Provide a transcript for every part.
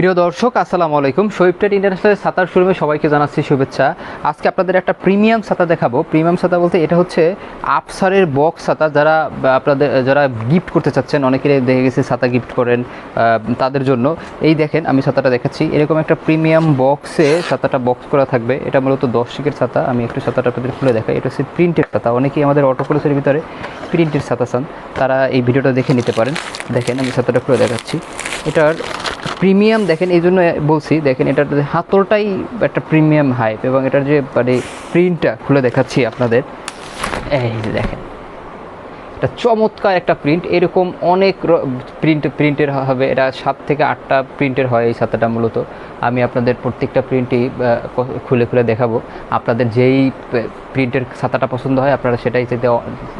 প্রিয় দর্শক, আসসালামু আলাইকুম। শহীদ ট্রেড ইন্টারন্যাশনাল সাঁতার শোরুমে সবাইকে জানাচ্ছি শুভেচ্ছা। আজকে আপনাদের একটা প্রিমিয়াম ছাতা দেখাবো। প্রিমিয়াম ছাতা বলতে এটা হচ্ছে আপসারের বক্স ছাতা যারা আপনাদের, যারা গিফট করতে চাচ্ছেন অনেকে দেখে গেছে ছাতা গিফট করেন তাদের জন্য। এই দেখেন, আমি ছাতাটা দেখাচ্ছি। এরকম একটা প্রিমিয়াম বক্সে ছাতাটা বক্স করা থাকবে। এটা মূলত দশ শিকের ছাতা আমি একটু ছাতাটা আপনাদের খুলে দেখাই। এটা হচ্ছে প্রিন্টের ছাতা অনেকেই আমাদের অটোকোলসের ভিতরে প্রিন্টের ছাতা চান। তারা এই ভিডিওটা দেখে নিতে পারেন। দেখেন, আমি ছাতাটা খুলে দেখাচ্ছি। এটার প্রিমিয়াম দেখেন, এই জন্য বলছি, দেখেন এটার হাতলটাই একটা প্রিমিয়াম হাইপ এবং এটার যে মানে প্রিন্টটা খুলে দেখাচ্ছি আপনাদের। এই দেখেন। এটা চমৎকার একটা প্রিন্ট এরকম অনেক প্রিন্ট প্রিন্টের হবে। এটা সাত থেকে আটটা প্রিন্টের হয় এই ছাতাটা মূলত। আমি আপনাদের প্রত্যেকটা প্রিন্টই খুলে খুলে দেখাবো। আপনাদের যেই প্রিন্টের ছাতাটা পছন্দ হয়, আপনারা সেটাই চাইতে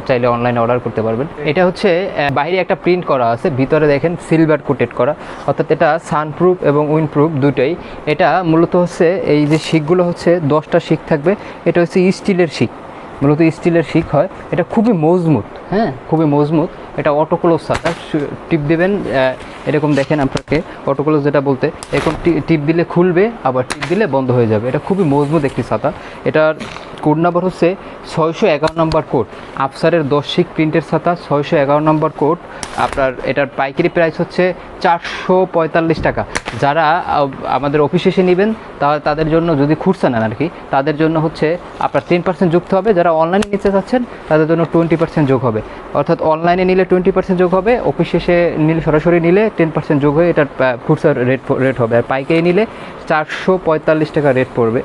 চাইলে অনলাইনে অর্ডার করতে পারবেন। এটা হচ্ছে বাইরে একটা প্রিন্ট করা আছে। ভিতরে দেখেন সিলভার কোটেড করা। অর্থাৎ এটা সানপ্রুফ এবং উইন্ডপ্রুফ দুটোই। এটা মূলত হচ্ছে, এই যে শিকগুলো হচ্ছে, দশটা শিক থাকবে। এটা হচ্ছে স্টিলের শিক মূলত স্টিলের শিক হয়। এটা খুবই মজবুত হ্যাঁ খুবই মজবুত। এটা অটোক্লোজ ছাতা টিপ দেবেন এরকম দেখেন আপনাকে অটোক্লোজ যেটা বলতে, এরকম টিপ দিলে খুলবে, আবার টিপ দিলে বন্ধ হয়ে যাবে। এটা খুবই মজবুত একটি ছাতা। এটার কোড নাম্বার হচ্ছে ছয়শো এগারো নম্বর কোড। আফসারের দশিক প্রিন্টের ছাতা, ছয়শো এগারো নম্বর কোড। আপনার এটার পাইকারি প্রাইস হচ্ছে চারশো পঁয়তাল্লিশ টাকা। যারা আমাদের অফিসে এসে নেবেন তাহলে তাদের জন্য যদি খুঁজছে নেন আর কি, তাদের জন্য হচ্ছে আপনার টেন পার্সেন্ট যুক্ত হবে। যারা অনলাইনে নিতে চাচ্ছেন, তাদের জন্য টোয়েন্টি পার্সেন্ট যোগ হবে। অর্থাৎ অনলাইনে নিলে টোয়েন্টি পার্সেন্ট যোগ হবে, অফিসে এসে নিলে, সরাসরি নিলে টেন পার্সেন্ট যোগ হয়ে এটার খুচরা রেট রেট হবে। আর পাইকারি নিলে চারশো পঁয়তাল্লিশ টাকা রেট পড়বে।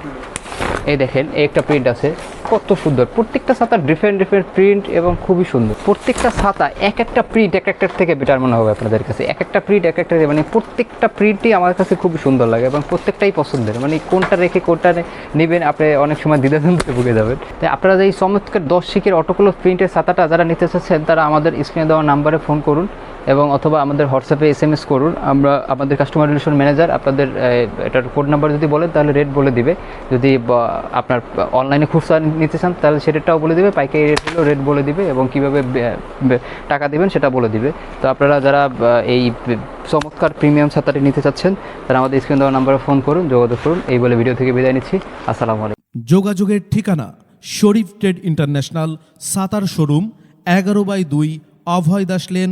এই দেখেন, এই একটা প্রিন্ট আছে। কত সুন্দর। প্রত্যেকটা ছাতা ডিফারেন্ট ডিফারেন্ট প্রিন্ট এবং খুবই সুন্দর। প্রত্যেকটা ছাতা এক একটা প্রিন্ট এক একটার থেকে বেটার মনে হবে আপনাদের কাছে। এক একটা প্রিন্ট এক একটা মানে প্রত্যেকটা প্রিন্টই আমার কাছে খুবই সুন্দর লাগে এবং প্রত্যেকটাই পছন্দের। মানে কোনটা রেখে কোনটা নেবেন আপনি অনেক সময় দ্বিধাদ্বন্দ্বে ভুগে যাবেন। তাই আপনারা এই চমৎকার দশ শিকের অটোকোলো প্রিন্টের ছাতাটা যারা নিতে চাচ্ছেন, তারা আমাদের স্ক্রিনে দেওয়া নাম্বারে ফোন করুন। এবং অথবা আমাদের হোয়াটসঅ্যাপে এস এম এস করুন। আমরা আমাদের কাস্টমার রিলেশন ম্যানেজার আপনাদের এটার কোড নাম্বার যদি বলেন তাহলে রেট বলে দিবে। যদি আপনার অনলাইনে খুচরা নিতে চান, তাহলে সেটাও বলে দিবে। পাইকারি রেট হলেও রেট বলে দিবে এবং কীভাবে টাকা দিবেন সেটা বলে দিবে। তো আপনারা যারা এই চমৎকার প্রিমিয়াম ছাতাটি নিতে চাচ্ছেন, তারা আমাদের স্ক্রিন দেওয়া নাম্বারে ফোন করুন, যোগাযোগ করুন। এই বলে ভিডিও থেকে বিদায় নিচ্ছি। আসসালামু আলাইকুম। যোগাযোগের ঠিকানা, শরীফ ট্রেড ইন্টারন্যাশনাল, সাতার শোরুম, এগারো বাই দুই, অভয় দাস লেন